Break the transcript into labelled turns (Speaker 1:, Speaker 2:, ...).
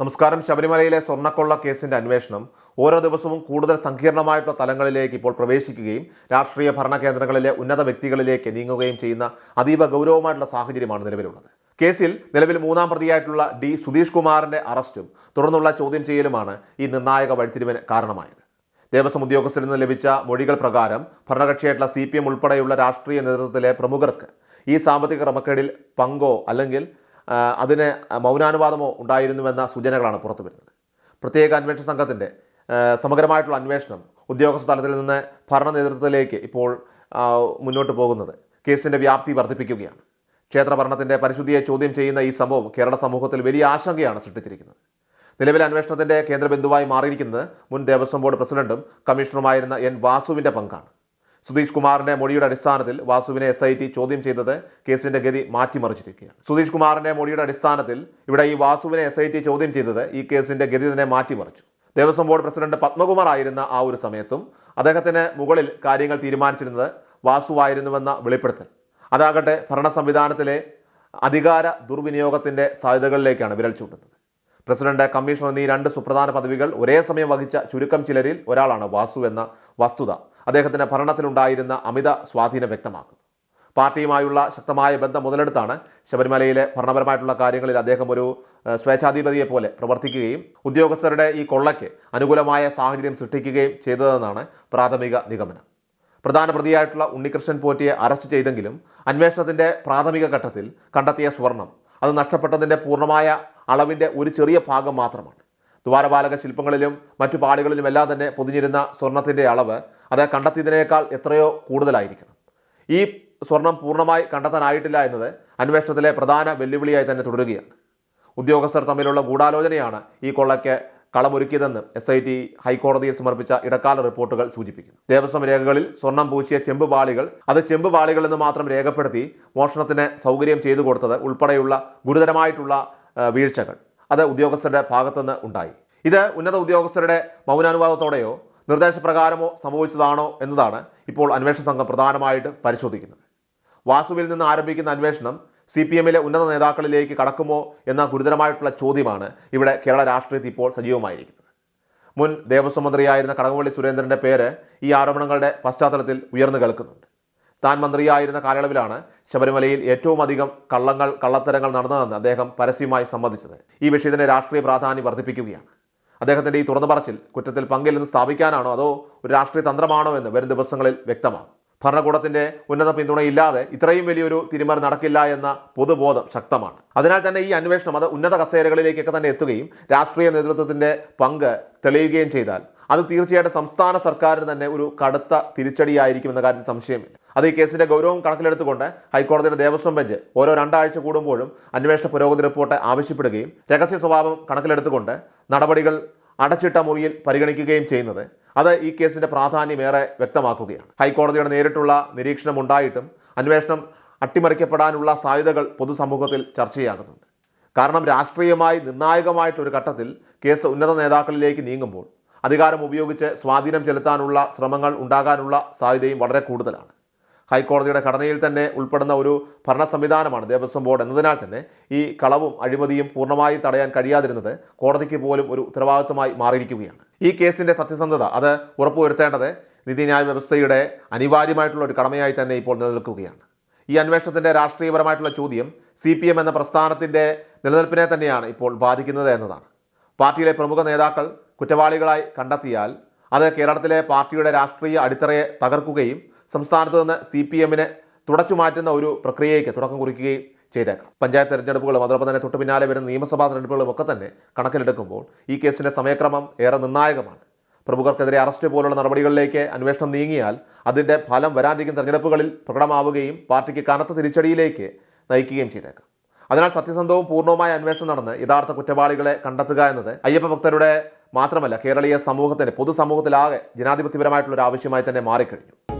Speaker 1: നമസ്കാരം. ശബരിമലയിലെ സ്വർണക്കൊള്ള കേസിന്റെ അന്വേഷണം ഓരോ ദിവസവും കൂടുതൽ സങ്കീർണമായിട്ടുള്ള തലങ്ങളിലേക്ക് ഇപ്പോൾ പ്രവേശിക്കുകയും രാഷ്ട്രീയ ഭരണകേന്ദ്രങ്ങളിലെ ഉന്നത വ്യക്തികളിലേക്ക് നീങ്ങുകയും ചെയ്യുന്ന അതീവ ഗൗരവമായിട്ടുള്ള സാഹചര്യമാണ് നിലവിലുള്ളത്. കേസിൽ നിലവിൽ മൂന്നാം പ്രതിയായിട്ടുള്ള ഡി സുധീഷ് കുമാറിന്റെ അറസ്റ്റും തുടർന്നുള്ള ചോദ്യം ചെയ്യലുമാണ് ഈ നിർണായക വഴിത്തിരിവിന് കാരണമായത്. ദേവസ്വം ഉദ്യോഗസ്ഥരിൽ നിന്ന് ലഭിച്ച മൊഴികൾ പ്രകാരം ഭരണകക്ഷിയായിട്ടുള്ള സി പി എം ഉൾപ്പെടെയുള്ള രാഷ്ട്രീയ നേതൃത്വത്തിലെ പ്രമുഖർക്ക് ഈ സാമ്പത്തിക ക്രമക്കേടിൽ പങ്കോ അല്ലെങ്കിൽ അതിന് മൗനാനുവാദമോ ഉണ്ടായിരുന്നുവെന്ന സൂചനകളാണ് പുറത്തു വരുന്നത്. പ്രത്യേക അന്വേഷണ സംഘത്തിന്റെ സമഗ്രമായിട്ടുള്ള അന്വേഷണം ഉദ്യോഗസ്ഥ തലത്തിൽ നിന്ന് ഭരണ നേതൃത്വത്തിലേക്ക് ഇപ്പോൾ മുന്നോട്ട് പോകുന്നത് കേസിന്റെ വ്യാപ്തി വർദ്ധിപ്പിക്കുകയാണ്. ക്ഷേത്ര ഭരണത്തിന്റെ പരിശുദ്ധിയെ ചോദ്യം ചെയ്യുന്ന ഈ സംഭവം കേരള സമൂഹത്തിൽ വലിയ ആശങ്കയാണ് സൃഷ്ടിച്ചിരിക്കുന്നത്. നിലവിലെ അന്വേഷണത്തിന്റെ കേന്ദ്രബിന്ദുവായി മാറിയിരിക്കുന്നത് മുൻ ദേവസ്വം ബോർഡ് പ്രസിഡന്റും കമ്മീഷണറുമായിരുന്ന എൻ വാസുവിന്റെ പങ്കാണ്. സുധീഷ് കുമാറിന്റെ മൊഴിയുടെ അടിസ്ഥാനത്തിൽ വാസുവിനെ എസ് ഐ ടി ചോദ്യം ചെയ്തത് കേസിന്റെ ഗതി മാറ്റിമറിച്ചിരിക്കുകയാണ്. സുധീഷ് കുമാറിന്റെ മൊഴിയുടെ അടിസ്ഥാനത്തിൽ ഇവിടെ ഈ വാസുവിനെ എസ് ഐ ടി ചോദ്യം ചെയ്തത് ഈ കേസിന്റെ ഗതി തന്നെ മാറ്റിമറിച്ചു. ദേവസ്വം ബോർഡ് പ്രസിഡന്റ് പത്മകുമാർ ആയിരുന്ന ആ ഒരു സമയത്തും അദ്ദേഹത്തിന് മുകളിൽ കാര്യങ്ങൾ തീരുമാനിച്ചിരുന്നത് വാസുവായിരുന്നുവെന്ന വെളിപ്പെടുത്തൽ. അതാകട്ടെ ഭരണ സംവിധാനത്തിലെ അധികാര ദുർവിനിയോഗത്തിന്റെ സാധ്യതകളിലേക്കാണ് വിരൽ ചൂണ്ടുന്നത്. പ്രസിഡന്റ് കമ്മീഷണർ എന്നീ രണ്ട് സുപ്രധാന പദവികൾ ഒരേ സമയം വഹിച്ച ചുരുക്കം ചിലരിൽ ഒരാളാണ് വാസു എന്ന വസ്തുത. അദ്ദേഹത്തിന്റെ ഭരണത്തിലുണ്ടായിരുന്ന അമിത സ്വാധീനം വ്യക്തമാക്കുന്നു. പാർട്ടിയുമായുള്ള ശക്തമായ ബന്ധം മുതലെടുത്താണ് ശബരിമലയിലെ ഭരണപരമായിട്ടുള്ള കാര്യങ്ങളിൽ അദ്ദേഹം ഒരു സ്വേച്ഛാധിപതിയെ പോലെ പ്രവർത്തിക്കുകയും ഉദ്യോഗസ്ഥരുടെ ഈ കൊള്ളയ്ക്ക് അനുകൂലമായ സാഹചര്യം സൃഷ്ടിക്കുകയും ചെയ്തതെന്നാണ് പ്രാഥമിക നിഗമനം. പ്രധാന പ്രതിയായിട്ടുള്ള ഉണ്ണികൃഷ്ണൻ പോറ്റിയെ അറസ്റ്റ് ചെയ്തെങ്കിലും അന്വേഷണത്തിന്റെ പ്രാഥമിക ഘട്ടത്തിൽ കണ്ടെത്തിയ സ്വർണം അത് നഷ്ടപ്പെട്ടതിന്റെ പൂർണമായ അളവിന്റെ ഒരു ചെറിയ ഭാഗം മാത്രമാണ്. ദ്വാരപാലക ശില്പങ്ങളിലും മറ്റു പാളികളിലും എല്ലാം തന്നെ പൊതിഞ്ഞിരുന്ന സ്വർണത്തിന്റെ അളവ് അത് കണ്ടെത്തിയതിനേക്കാൾ എത്രയോ കൂടുതലായിരിക്കണം. ഈ സ്വർണം പൂർണമായി കണ്ടെത്താനായിട്ടില്ല എന്നത് അന്വേഷണത്തിലെ പ്രധാന വെല്ലുവിളിയായി തന്നെ തുടരുകയാണ്. ഉദ്യോഗസ്ഥർ തമ്മിലുള്ള ഗൂഢാലോചനയാണ് ഈ കൊള്ളയ്ക്ക് കളമൊരുക്കിയതെന്ന് എസ് ഐ ടി ഹൈക്കോടതിയിൽ സമർപ്പിച്ച ഇടക്കാല റിപ്പോർട്ടുകൾ സൂചിപ്പിക്കുന്നു. ദേവസ്വം രേഖകളിൽ സ്വർണം പൂശിയ ചെമ്പ് പാളികൾ അത് ചെമ്പ് പാളികൾ എന്ന് മാത്രം രേഖപ്പെടുത്തി മോഷണത്തിന് സൗകര്യം ചെയ്തു കൊടുത്തത് ഉൾപ്പെടെയുള്ള ഗുരുതരമായിട്ടുള്ള വീഴ്ചകൾ. അത് ഉദ്യോഗസ്ഥരുടെ ഭാഗത്തുനിന്ന് ഉണ്ടായി. ഇത് ഉന്നത ഉദ്യോഗസ്ഥരുടെ മൗനാനുവാദത്തോടെയോ നിർദ്ദേശപ്രകാരമോ സംഭവിച്ചതാണോ എന്നതാണ് ഇപ്പോൾ അന്വേഷണ സംഘം പ്രധാനമായിട്ട് പരിശോധിക്കുന്നത്. വാസുവിൽ നിന്ന് ആരംഭിക്കുന്ന അന്വേഷണം സി പി എമ്മിലെ ഉന്നത നേതാക്കളിലേക്ക് കടക്കുമോ എന്ന ഗുരുതരമായിട്ടുള്ള ചോദ്യമാണ് ഇവിടെ കേരള രാഷ്ട്രീയത്തിൽ ഇപ്പോൾ സജീവമായിരിക്കുന്നത്. മുൻ ദേവസ്വം മന്ത്രിയായിരുന്ന കടകംപള്ളി സുരേന്ദ്രന്റെ പേര് ഈ ആരോപണങ്ങളുടെ പശ്ചാത്തലത്തിൽ ഉയർന്നു കേൾക്കുന്നുണ്ട്. താൻ മന്ത്രിയായിരുന്ന കാലയളവിലാണ് ശബരിമലയിൽ ഏറ്റവും അധികം കള്ളങ്ങൾ കള്ളത്തരങ്ങൾ നടന്നതെന്ന് അദ്ദേഹം പരസ്യമായി സമ്മതിച്ചത്. ഈ വിഷയത്തിന്റെ രാഷ്ട്രീയ പ്രാധാന്യം വർദ്ധിപ്പിക്കുകയാണ്. അദ്ദേഹത്തിന്റെ ഈ തുറന്നു പറച്ചിൽ കുറ്റത്തിൽ പങ്കില്ലെന്ന് സ്ഥാപിക്കാനാണോ അതോ ഒരു രാഷ്ട്രീയ തന്ത്രമാണോ എന്ന് വരും ദിവസങ്ങളിൽ വ്യക്തമാകും. ഭരണകൂടത്തിന്റെ ഉന്നത പിന്തുണയില്ലാതെ ഇത്രയും വലിയൊരു തിരിമറി നടക്കില്ല എന്ന പൊതുബോധം ശക്തമാണ്. അതിനാൽ തന്നെ ഈ അന്വേഷണം അത് ഉന്നത കസേരകളിലേക്കൊക്കെ തന്നെ എത്തുകയും രാഷ്ട്രീയ നേതൃത്വത്തിന്റെ പങ്ക് തെളിയുകയും ചെയ്താൽ അത് തീർച്ചയായിട്ടും സംസ്ഥാന സർക്കാരിന് തന്നെ ഒരു കടുത്ത തിരിച്ചടിയായിരിക്കും എന്ന കാര്യത്തിൽ സംശയമില്ല. അത് ഈ കേസിന്റെ ഗൗരവം കണക്കിലെടുത്തുകൊണ്ട് ഹൈക്കോടതിയുടെ ദേവസ്വം ബെഞ്ച് ഓരോ രണ്ടാഴ്ച കൂടുമ്പോഴും അന്വേഷണ പുരോഗതി റിപ്പോർട്ട് ആവശ്യപ്പെടുകയും രഹസ്യ സ്വഭാവം കണക്കിലെടുത്തുകൊണ്ട് നടപടികൾ അടച്ചിട്ട മുറിയിൽ പരിഗണിക്കുകയും ചെയ്യുന്നത് അത് ഈ കേസിന്റെ പ്രാധാന്യം ഏറെ വ്യക്തമാക്കുകയാണ്. ഹൈക്കോടതിയുടെ നേരിട്ടുള്ള നിരീക്ഷണം ഉണ്ടായിട്ടും അന്വേഷണം അട്ടിമറിക്കപ്പെടാനുള്ള സാധ്യതകൾ പൊതുസമൂഹത്തിൽ ചർച്ചയാകുന്നുണ്ട്. കാരണം രാഷ്ട്രീയമായി നിർണായകമായിട്ടൊരു ഘട്ടത്തിൽ കേസ് ഉന്നത നേതാക്കളിലേക്ക് നീങ്ങുമ്പോൾ അധികാരം ഉപയോഗിച്ച് സ്വാധീനം ചെലുത്താനുള്ള ശ്രമങ്ങൾ ഉണ്ടാകാനുള്ള സാധ്യതയും വളരെ കൂടുതലാണ്. ഹൈക്കോടതിയുടെ ഘടനയിൽ തന്നെ ഉൾപ്പെടുന്ന ഒരു ഭരണ സംവിധാനമാണ് ദേവസ്വം ബോർഡ്. എന്നതിനാൽ തന്നെ ഈ കളവും അഴിമതിയും പൂർണമായി തടയാൻ കഴിയാതിരുന്നത് കോടതിക്ക് പോലും ഒരു ഉത്തരവാദിത്വമായി മാറിയിരിക്കുകയാണ്. ഈ കേസിന്റെ സത്യസന്ധത അത് ഉറപ്പുവരുത്തേണ്ടത് നീതിന്യായ വ്യവസ്ഥയുടെ അനിവാര്യമായിട്ടുള്ള ഒരു കടമയായി തന്നെ ഇപ്പോൾ നിലനിൽക്കുകയാണ്. ഈ അന്വേഷണത്തിന്റെ രാഷ്ട്രീയപരമായിട്ടുള്ള ചോദ്യം സി പി എം എന്ന പ്രസ്ഥാനത്തിന്റെ നിലനിൽപ്പിനെ തന്നെയാണ് ഇപ്പോൾ ബാധിക്കുന്നത് എന്നതാണ്. പാർട്ടിയിലെ പ്രമുഖ നേതാക്കൾ കുറ്റവാളികളായി കണ്ടെത്തിയാൽ അത് കേരളത്തിലെ പാർട്ടിയുടെ രാഷ്ട്രീയ അടിത്തറയെ തകർക്കുകയും സംസ്ഥാനത്ത് നിന്ന് സി പി എമ്മിനെ തുടച്ചു മാറ്റുന്ന ഒരു പ്രക്രിയയ്ക്ക് തുടക്കം കുറിക്കുകയും ചെയ്തേക്കാം. പഞ്ചായത്ത് തെരഞ്ഞെടുപ്പുകളും അതോടൊപ്പം തന്നെ തൊട്ടു പിന്നാലെ വരുന്ന നിയമസഭാ തെരഞ്ഞെടുപ്പുകളും ഒക്കെ തന്നെ കണക്കിലെടുക്കുമ്പോൾ ഈ കേസിന്റെ സമയക്രമം ഏറെ നിർണായകമാണ്. പ്രമുഖർക്കെതിരെ അറസ്റ്റ് പോലുള്ള നടപടികളിലേക്ക് അന്വേഷണം നീങ്ങിയാൽ അതിന്റെ ഫലം വരാനിരിക്കുന്ന തെരഞ്ഞെടുപ്പുകളിൽ പ്രകടമാവുകയും പാർട്ടിക്ക് കനത്ത തിരിച്ചടിയിലേക്ക് നയിക്കുകയും ചെയ്തേക്കാം. അതിനാൽ സത്യസന്ധവും പൂർണവുമായ അന്വേഷണം നടന്ന് യഥാർത്ഥ കുറ്റവാളികളെ കണ്ടെത്തുക എന്നത് അയ്യപ്പ ഭക്തരുടെ മാത്രമല്ല കേരളീയ സമൂഹത്തിന് പൊതുസമൂഹത്തിലാകെ ജനാധിപത്യപരമായിട്ടുള്ള ഒരു ആവശ്യമായി തന്നെ മാറിക്കഴിഞ്ഞു.